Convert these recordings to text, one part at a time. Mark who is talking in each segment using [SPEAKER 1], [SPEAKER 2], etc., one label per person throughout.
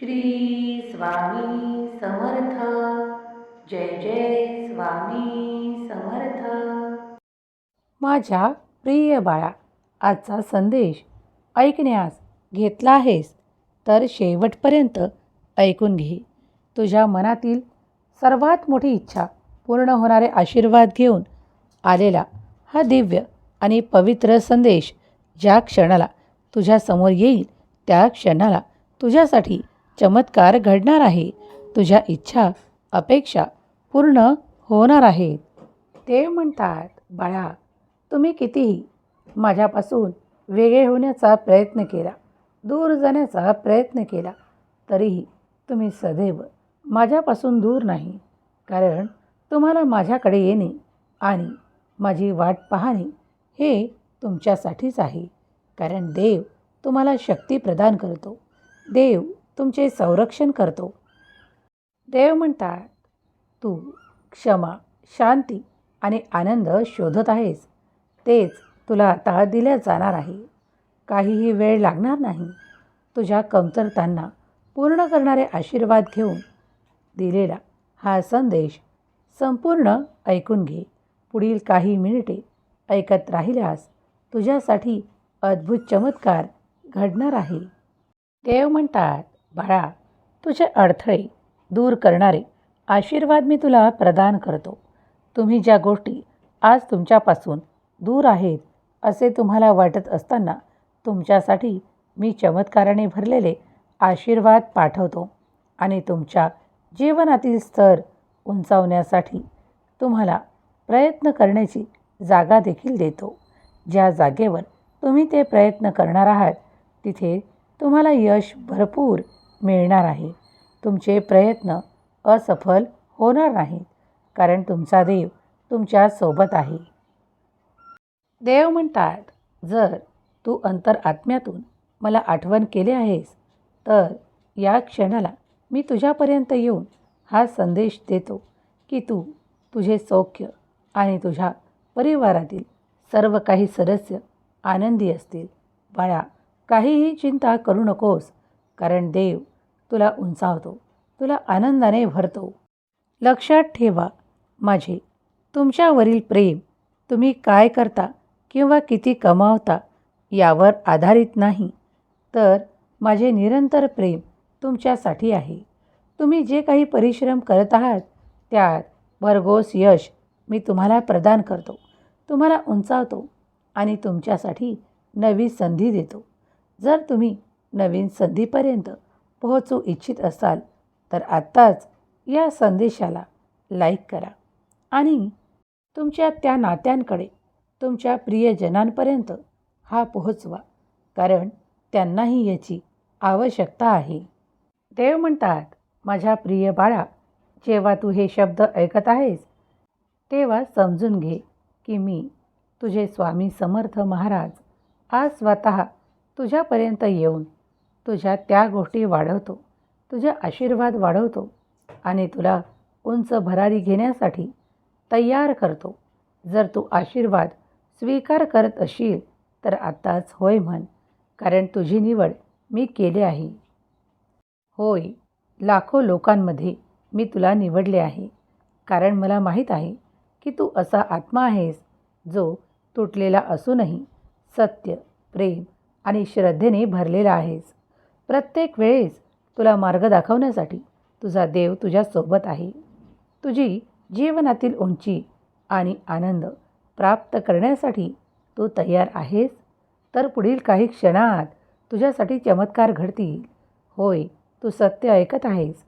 [SPEAKER 1] श्री स्वामी समर्थ. जय जय स्वामी समर्थ.
[SPEAKER 2] माझ्या प्रिय बाळा आजचा संदेश ऐकण्यास घेतला आहेस तर शेवटपर्यंत ऐकून घे. तुझ्या मनातील सर्वात मोठी इच्छा पूर्ण होणारे आशीर्वाद घेऊन आलेला हा दिव्य आणि पवित्र संदेश ज्या क्षणाला तुझ्यासमोर येईल त्या क्षणाला तुझ्यासाठी चमत्कार घडणार आहे. तुझ्या इच्छा अपेक्षा पूर्ण होणार आहेत. ते म्हणतात बाळा तुम्ही कितीही माझ्यापासून वेगळे होण्याचा प्रयत्न केला दूर जाण्याचा प्रयत्न केला तरीही तुम्ही सदैव माझ्यापासून दूर नाही. कारण तुम्हाला माझ्याकडे येणे आणि माझी वाट पाहणे हे तुमच्यासाठीच आहे. कारण देव तुम्हाला शक्ती प्रदान करतो. देव तुमचे संरक्षण करतो. देव म्हणतात तू क्षमा शांती आणि आनंद शोधत आहेस. तेच तुला आता दिल्या जाणार आहे. काहीही वेळ लागणार नाही. तुझ्या कमतरतांना पूर्ण करणारे आशीर्वाद घेऊन दिलेला हा संदेश संपूर्ण ऐकून घे. पुढील काही मिनिटे ऐकत राहिल्यास तुझ्यासाठी अद्भुत चमत्कार घडणार आहे. देव म्हणतात बाळा तुझे अडथळे दूर करणारे आशीर्वाद मी तुला प्रदान करतो. तुम्ही ज्या गोष्टी आज तुमच्यापासून दूर आहेत असे तुम्हाला वाटत असताना तुमच्यासाठी मी चमत्काराने भरलेले आशीर्वाद पाठवतो आणि तुमच्या जीवनातील स्तर उंचावण्यासाठी तुम्हाला प्रयत्न करण्याची जागा देखील देतो. ज्या जागेवर तुम्ही ते प्रयत्न करणार आहात तिथे तुम्हाला यश भरपूर मिळणार आहे. तुमचे प्रयत्न असफल होणार नाहीत कारण तुमचा देव तुमच्यासोबत आहे. देव म्हणतात जर तू अंतर आत्म्यातून मला आठवण केले आहेस तर या क्षणाला मी तुझ्यापर्यंत येऊन हा संदेश देतो की तू तुझे सौख्य आणि तुझ्या परिवारातील सर्व काही सदस्य आनंदी असतील. बाळा काहीही चिंता करू नकोस कारण देव तुला उंचावतो. तुला आनंदाने भरतो. लक्षात ठेवा माझे. तुमच्यावरील प्रेम तुम्ही काय करता किंवा किती कमावता यावर आधारित नाही. तर माझे निरंतर प्रेम तुमच्यासाठी आहे. तुम्ही जे काही परिश्रम करत आहात त्यात भरघोस यश मी तुम्हाला प्रदान करतो. तुम्हाला उंचावतो आणि तुमच्यासाठी नवी संधी देतो. जर तुम्ही नवीन संधीपर्यंत पोहोचू इच्छित असाल तर आत्ताच या संदेशाला लाईक करा. आणि तुमच्या त्या नात्यांकडे तुमच्या प्रियजनांपर्यंत हा पोहोचवा कारण त्यांनाही याची आवश्यकता आहे. देव म्हणतात माझ्या प्रिय बाळा जेव्हा तू हे शब्द ऐकत आहेस तेव्हा समजून घे की मी तुझे स्वामी समर्थ महाराज आज स्वतः तुझ्यापर्यंत येऊन तुझ्या त्या गोष्टी वाढवतो. तुझे आशीर्वाद वाढवतो आणि तुला उंच भरारी घेण्यासाठी तयार करतो. जर तू आशीर्वाद स्वीकार करत असशील तर आत्ताच होय म्हण कारण तुझी निवड मी केली आहे. होय लाखो लोकांमध्ये मी तुला निवडले आहे. कारण मला माहीत आहे की तू असा आत्मा आहेस जो तुटलेला असूनही सत्य प्रेम आणि श्रद्धेने भरलेला आहेस. प्रत्येक वेळेस तुला मार्ग दाखवण्यासाठी तुझा देव तुझ्यासोबत आहे. तुझी जीवनातील उंची आणि आनंद प्राप्त करण्यासाठी तू तयार आहेस. तर पुढील काही क्षणात तुझ्यासाठी चमत्कार घडतील. होय तू सत्य ऐकत आहेस.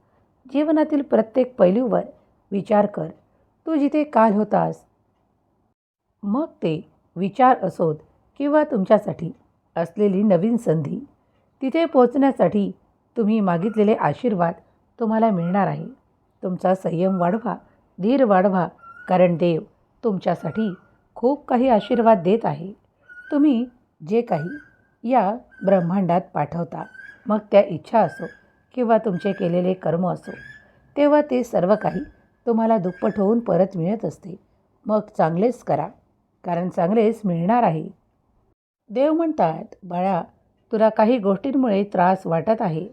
[SPEAKER 2] जीवनातील प्रत्येक पैलूवर विचार कर. तू जिथे काल होतास. मग ते विचार असोत किंवा तुमच्यासाठी असलेली नवीन संधी. तिथे पोचण्यासाठी तुम्ही मागितलेले आशीर्वाद तुम्हाला मिळणार आहे. तुमचा संयम वाढवा धीर वाढवा कारण देव तुमच्यासाठी खूप काही आशीर्वाद देत आहे. तुम्ही जे काही या ब्रह्मांडात पाठवता मग त्या इच्छा असो किंवा तुमचे केलेले कर्म असो तेव्हा ते सर्व काही तुम्हाला दुप्पट होऊन परत मिळत असते. मग चांगलेच करा कारण चांगलेच मिळणार आहे. देव म्हणतात बाळा तुला काही गोष्टींमुळे त्रास वाटत आहे.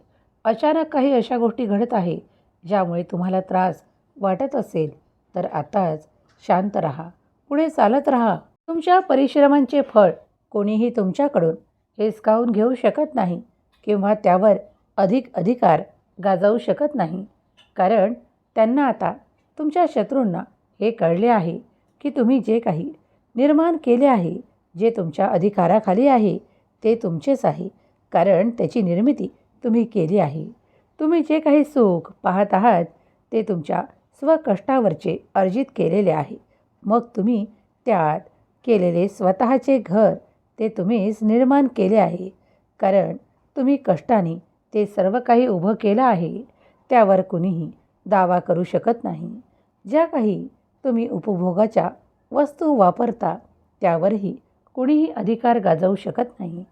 [SPEAKER 2] अचानक काही अशा गोष्टी घडत आहे ज्यामुळे तुम्हाला त्रास वाटत असेल. तर आताच शांत राहा. पुढे चालत राहा. तुमच्या परिश्रमांचे फळ कोणीही तुमच्याकडून हिसकावून घेऊ शकत नाही किंवा त्यावर अधिक अधिकार गाजवू शकत नाही. कारण त्यांना आता तुमच्या शत्रूंना हे कळले आहे की तुम्ही जे काही निर्माण केले आहे जे तुमच्या अधिकाराखाली आहे ते तुमचेच आहे. कारण त्याची निर्मिती तुम्ही केली आहे. तुम्ही जे काही सुख पाहत आहात ते तुमच्या स्वकष्टावरचे अर्जित केलेले आहे. मग तुम्ही त्यात केलेले स्वतःचे घर ते तुम्हीच निर्माण केले आहे. कारण तुम्ही कष्टाने ते सर्व काही उभं केलं आहे. त्यावर कुणीही दावा करू शकत नाही. ज्या काही तुम्ही उपभोगाच्या वस्तू वापरता त्यावरही कुणीही अधिकार गाजवू शकत नाही.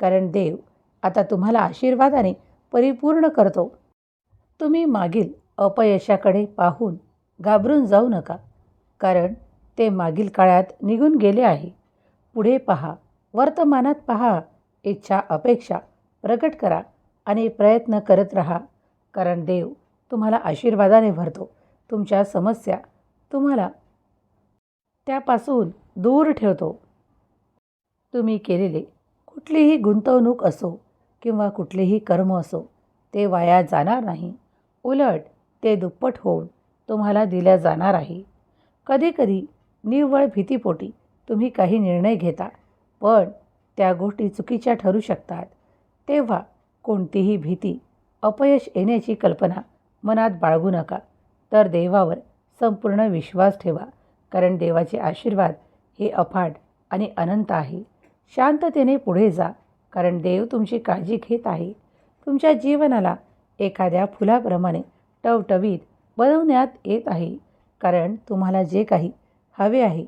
[SPEAKER 2] कारण देव आता तुम्हाला आशीर्वादाने परिपूर्ण करतो. तुम्ही मागील अपयशाकडे पाहून घाबरून जाऊ नका कारण ते मागील काळात निघून गेले आहे. पुढे पहा वर्तमानात पहा इच्छा अपेक्षा प्रकट करा आणि प्रयत्न करत राहा कारण देव तुम्हाला आशीर्वादाने भरतो. तुमच्या समस्या तुम्हाला त्यापासून दूर ठेवतो. तुम्ही केलेले कुठलीही गुंतवणूक असो किंवा कुठलेही कर्म असो ते वाया जाणार नाही. उलट ते दुप्पट होऊन तुम्हाला दिल्या जाणार आहे. कधीकधी निव्वळ भीतीपोटी तुम्ही काही निर्णय घेता पण त्या गोष्टी चुकीच्या ठरू शकतात. तेव्हा कोणतीही भीती अपयश येण्याची कल्पना मनात बाळगू नका. तर देवावर संपूर्ण विश्वास ठेवा कारण देवाचे आशीर्वाद हे अफाट आणि अनंत आहे. शांततेने पुढे जा कारण देव तुमची काळजी घेत आहे. तुमच्या जीवनाला एखाद्या फुलाप्रमाणे टवटवीत बनवण्यात येत आहे कारण तुम्हाला जे काही हवे आहे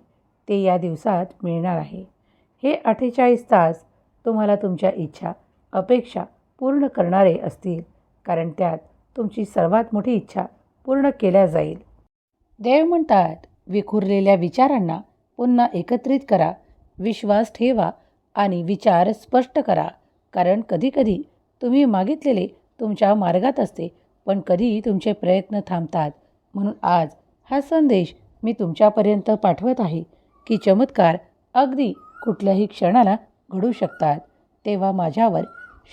[SPEAKER 2] ते या दिवसात मिळणार आहे. हे अठ्ठेचाळीस तास तुम्हाला तुमच्या इच्छा अपेक्षा पूर्ण करणारे असतील कारण त्यात तुमची सर्वात मोठी इच्छा पूर्ण केल्या जाईल. देव म्हणतात विखुरलेल्या विचारांना पुन्हा एकत्रित करा विश्वास ठेवा आणि विचार स्पष्ट करा. कारण कधीकधी तुम्ही मागितलेले तुमच्या मार्गात असते पण कधीही तुमचे प्रयत्न थांबतात. म्हणून आज हा संदेश मी तुमच्यापर्यंत पाठवत आहे की चमत्कार अगदी कुठल्याही क्षणाला घडू शकतात. तेव्हा माझ्यावर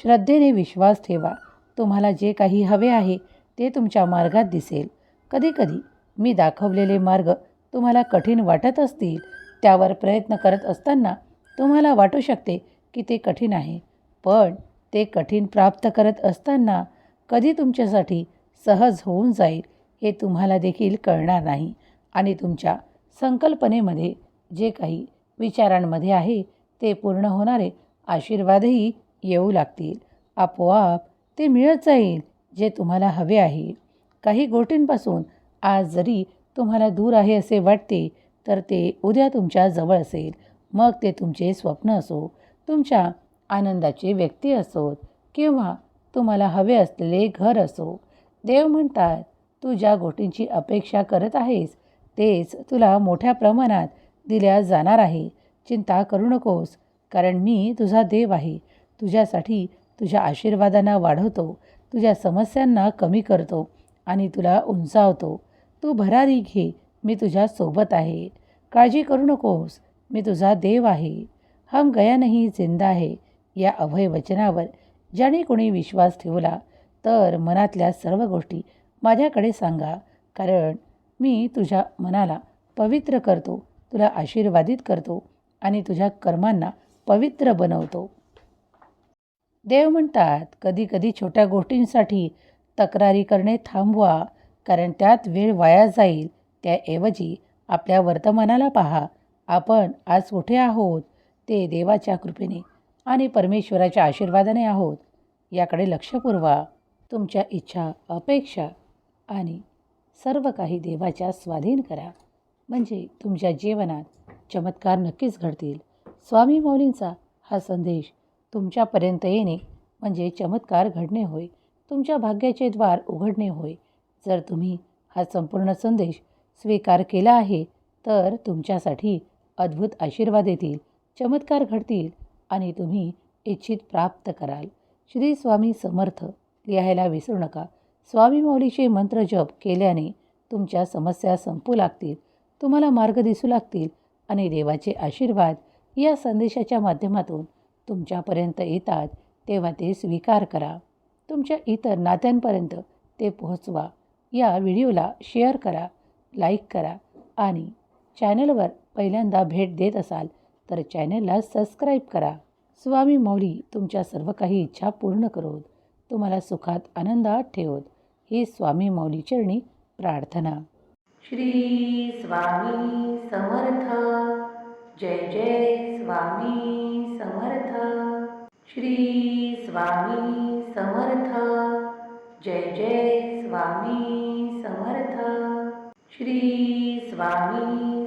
[SPEAKER 2] श्रद्धेने विश्वास ठेवा. तुम्हाला जे काही हवे आहे ते तुमच्या मार्गात दिसेल. कधीकधी मी दाखवलेले मार्ग तुम्हाला कठीण वाटत असतील त्यावर प्रयत्न करत असताना तुम्हाला वाटू शकते की ते कठीण आहे. पण ते कठीण प्राप्त करत असताना कधी तुमच्यासाठी सहज होऊन जाईल हे तुम्हाला देखील कळणार नाही. आणि तुमच्या संकल्पनेमध्ये जे काही विचारांमध्ये आहे ते पूर्ण होणारे आशीर्वादही येऊ लागतील. आपोआप ते मिळत जाईल जे तुम्हाला हवे आहे. काही गोष्टींपासून आज जरी तुम्हाला दूर आहे असे वाटते तर ते उद्या तुमच्या जवळ असेल. मग ते तुमचे स्वप्न असो तुमच्या आनंदाचे व्यक्ती असोत किंवा तुम्हाला हवे असलेले घर असो. देव म्हणतात तू ज्या गोष्टींची अपेक्षा करत आहेस तेच तुला मोठ्या प्रमाणात दिल्या जाणार आहे. चिंता करू नकोस कारण मी तुझा देव आहे. तुझ्यासाठी तुझ्या आशीर्वादांना वाढवतो तुझ्या समस्यांना कमी करतो आणि तुला उंचावतो. तू भरारी घे मी तुझ्या सोबत आहे. काळजी करू नकोस मी तुझा देव आहे. हम गया नाही जिंदा आहे. या अभय वचनावर ज्याने कोणी विश्वास ठेवला तर मनातल्या सर्व गोष्टी माझ्याकडे सांगा. कारण मी तुझ्या मनाला पवित्र करतो तुला आशीर्वादित करतो आणि तुझ्या कर्मांना पवित्र बनवतो. देव म्हणतात कधी कधी छोट्या गोष्टींसाठी तक्रारी करणे थांबवा कारण त्यात वेळ वाया जाईल त्याऐवजी आपल्या वर्तमानाला पहा. आपण आज कुठे आहोत ते देवाच्या कृपेने आणि परमेश्वराच्या आशीर्वादाने आहोत याकडे लक्ष पुरवा. तुमच्या इच्छा अपेक्षा आणि सर्व काही देवाच्या स्वाधीन करा. म्हणजे तुमच्या जीवनात चमत्कार नक्कीच घडतील. स्वामी मौलींचा हा संदेश तुमच्यापर्यंत येणे म्हणजे चमत्कार घडणे होय. तुमच्या भाग्याचे द्वार उघडणे होय. जर तुम्ही हा संपूर्ण संदेश स्वीकार केला आहे तर तुमच्यासाठी अद्भुत आशीर्वाद येतील चमत्कार घडतील आणि तुम्ही इच्छित प्राप्त कराल. श्री स्वामी समर्थ लिहायला विसरू नका. स्वामी मौलीचे मंत्र जप केल्याने तुमच्या समस्या संपू लागतील तुम्हाला मार्ग दिसू लागतील आणि देवाचे आशीर्वाद या संदेशाच्या माध्यमातून तुमच्यापर्यंत येतात तेव्हा ते स्वीकार करा. तुमच्या इतर नात्यांपर्यंत ते पोहोचवा. या व्हिडिओला शेअर करा लाईक करा आणि चॅनलवर पहिल्यांदा भेट देत असाल तर चॅनलला सबस्क्राईब करा. स्वामी मौली तुमच्या सर्व काही इच्छा पूर्ण करोत. तुम्हाला सुखात आनंदात ठेवत. ही स्वामी मौली चरणी प्रार्थना.
[SPEAKER 1] श्री स्वामी समर्थ. जय जय स्वामी समर्थ. श्री स्वामी समर्थ. जय जय स्वामी समर्थ. श्री स्वामी